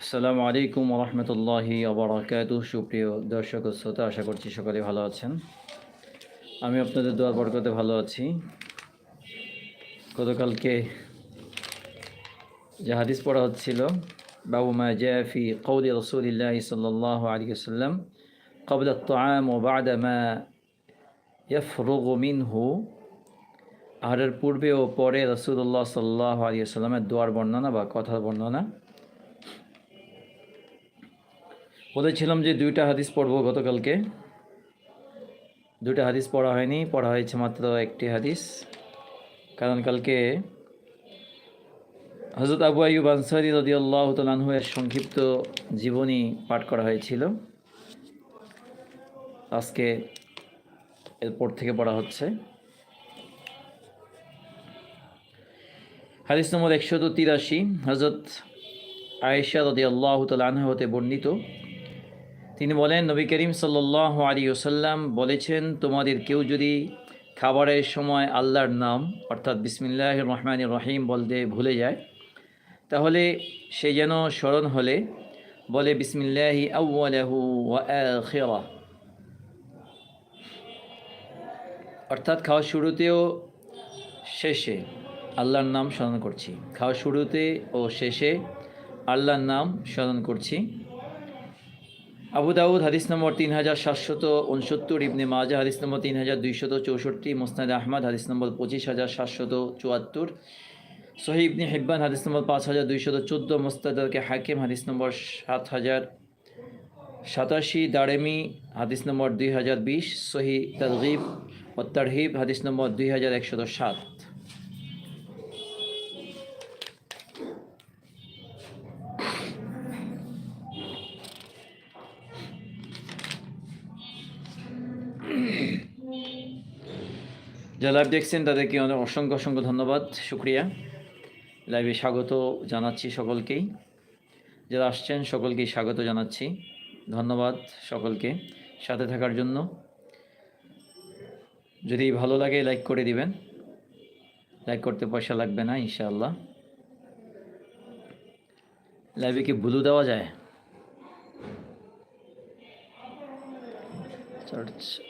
আসসালামু আলাইকুম রহমতুল্লাহি আবরাকাত সুপ্রিয় দর্শক শ্রোতা, আশা করছি সকালে ভালো আছেন। আমি আপনাদের দোয়ার বরকতে ভালো আছি। গতকালকে যে হাদিস পড়া হচ্ছিল, বাবু মা জাফি কৌদি রসুলিল্লাহ সাল্লাহ আলী সাল্লাম কবল তো আম ও বাদ মা ইয়ফরুগ মিনহু। আহারের পূর্বে ও পরে রসুল্লাহ সাল্লাহ আলী সাল্লামের দোয়ার বর্ণনা বা কথার বর্ণনা। বলেছিলাম যে দুইটা হাদিস পড়ব গতকালকে। দুইটা হাদিস পড়া হয়নি, পড়া হয়েছে মাত্র একটি হাদিস। কারণ কালকে হজরত আবু আইব আনসারি রদি আল্লাহ তালাহুয়ের সংক্ষিপ্ত জীবনী পাঠ করা হয়েছিল। আজকে এরপর থেকে পড়া হচ্ছে। হাদিস নম্বর একশত তিরাশি হজরত আয়েশা রদি আল্লাহ হতে বর্ণিত। তিনি বলেন, নবী করিম সাল্লাহ আলী ওসাল্লাম বলেছেন, তোমাদের কেউ যদি খাবারের সময় আল্লাহর নাম, অর্থাৎ বিসমিল্লাহ রহমান রহিম বলতে ভুলে যায়, তাহলে সে যেন স্মরণ হলে বলে, বিসমিল্লাহি আউ্লাহু ওয়া অর্থাৎ খাওয়া শুরুতেও শেষে। আল্লাহর নাম স্মরণ করছি। খাওয়া শুরুতে ও শেষে আল্লাহর নাম স্মরণ করছি। আবু দাউদ হাদিস নম্বর তিন হাজার সাতশত উনসত্তর, ইবনে মাজা হাদিস নম্বর তিন হাজার দুইশত চৌষট্টি মোস্তাদ আহমদ হাদিস নম্বর পঁচিশ হাজার সাতশত চুয়াত্তর, সহি ইবনে হিব্বান হাদিস নম্বর পাঁচ হাজার দুইশত চোদ্দ মোস্তাদকে হাকিম হাদিস নম্বর সাত হাজার সাতাশি, দারেমি হাদিস নম্বর দুই হাজার বিশ, সহি তরগিব ও তারহিব হাদিস নম্বর দুই হাজার একশত সাত। যারা লাইভ দেখছেন, তাদেরকে অনেক অসংখ্য অসংখ্য ধন্যবাদ, শুক্রিয়া। লাইভে স্বাগত জানাচ্ছি সকলকেই। যারা আসছেন সকলকেই স্বাগত জানাচ্ছি। ধন্যবাদ সকলকে সাথে থাকার জন্য। যদি ভালো লাগে, লাইক করে দিবেন। লাইক করতে পয়সা লাগবে না, ইনশাআল্লাহ। লাইভে কি ব্লু দেওয়া যায়? চার্চ